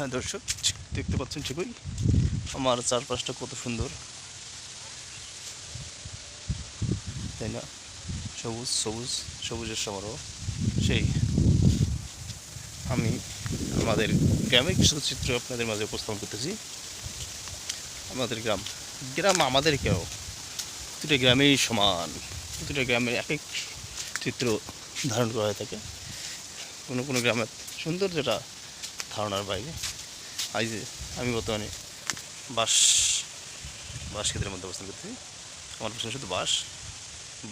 হ্যাঁ দর্শক, দেখতে পাচ্ছেন ঠিকই। আমার চারপাশটা কত সুন্দর। তাই না? সবুজ সবুজ, সবুজের সমারোহ। সেই আমি আমাদের গ্রামের কিছু চিত্র আপনাদের মাঝে উপস্থাপন করতেছি। আমাদের গ্রাম গ্রাম আমাদের কেউ। প্রতিটা গ্রামেই সমান। প্রতিটা গ্রামে এক এক চিত্র ধারণ করা হয়ে থাকে। কোনো কোনো গ্রামের সৌন্দর্যটা ধারণার বাইরে। আজ যে, আমি বর্তমানে বাস বাস ক্ষেত্রের মধ্যে অবস্থান করতেছি আমার পিছনে শুধু বাঁশ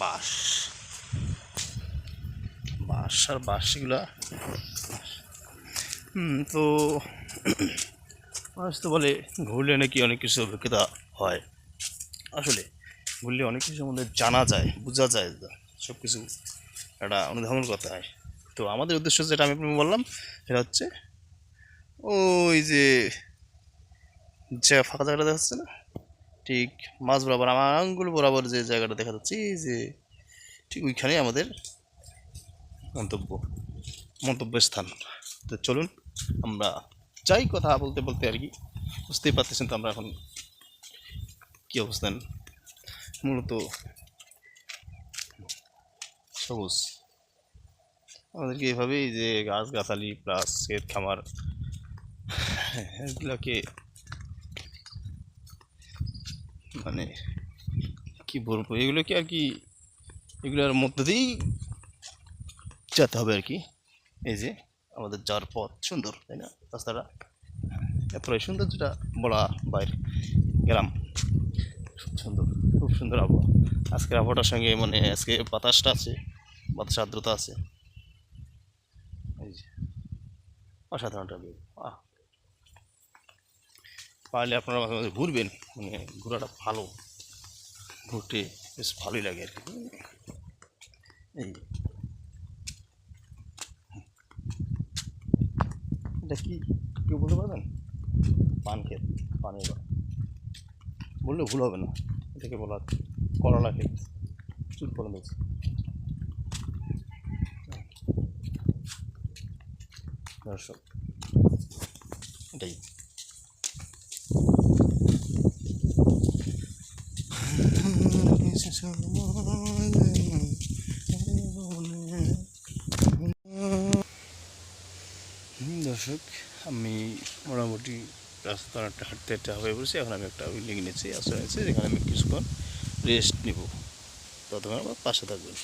বাঁশ। বাঁশ আর বাঁশগুলা, হুম, তো মানুষ তো বলে ঘুরলে নাকি অনেক কিছু অভিজ্ঞতা হয়। আসলে ঘুরলে অনেক কিছু আমাদের জানা যায়, বোঝা যায় সব কিছু একটা অনুধাবন করতে হয়। তো আমাদের উদ্দেশ্য যেটা আমি বললাম, সেটা হচ্ছে ওই যে যে ফাঁকা জায়গাটা দেখা যাচ্ছে না? ঠিক মাঝ বরাবর, আমার আঙ্গুল বরাবর যে জায়গাটা দেখা যাচ্ছে যে, ঠিক ওইখানেই আমাদের মন্তব্য মন্তব্য স্থান। তো চলুন, আমরা যাই কথা বলতে বলতে আর কি, বুঝতেই পারতেছেন তো আমরা এখন কী অবস্থান? মূলত সবুজ। আমাদেরকে এভাবেই যে গাছ গাছালি প্লাস ক্ষেত খামার এগুলোকে মানে কি বলব? এগুলোকে আর কি এগুলোর মধ্যে দিয়েই যেতে হবে আর কি। এই যে আমাদের যাওয়ার পথ সুন্দর, তাই না? রাস্তাটা সুন্দর যেটা বলা বাইরে খুব সুন্দর খুব সুন্দর আবহাওয়া। আজকের আবহাওয়াটার সঙ্গে মানে আজকে বাতাসটা আছে বাতাস আর্দ্রতা আছে। এই যে অসাধারণটা আহ পারলে আপনারা মাঝে মাঝে ঘুরবেন। মানে ঘোরাটা ভালো। ঘুরতে বেশ ভালোই লাগে আর কি। এই। এটা কি? কেউ বলতে পারবেন? পান ক্ষেত পানের। বললে ভুল হবে না। এটাকে বলা করলা ক্ষেত প্রচুর ফলন হয়েছে দর্শক, এটাই। দর্শক, আমি মোটামুটি রাস্তা একটা হাঁটতে হাঁটতে হয়ে পড়েছি। এখন আমি একটা বিল্ডিং নিয়েছি আশ্রয় নিয়েছি যেখানে আমি কিছুক্ষণ রেস্ট নিব। ততক্ষণ আমার পাশে থাকবেন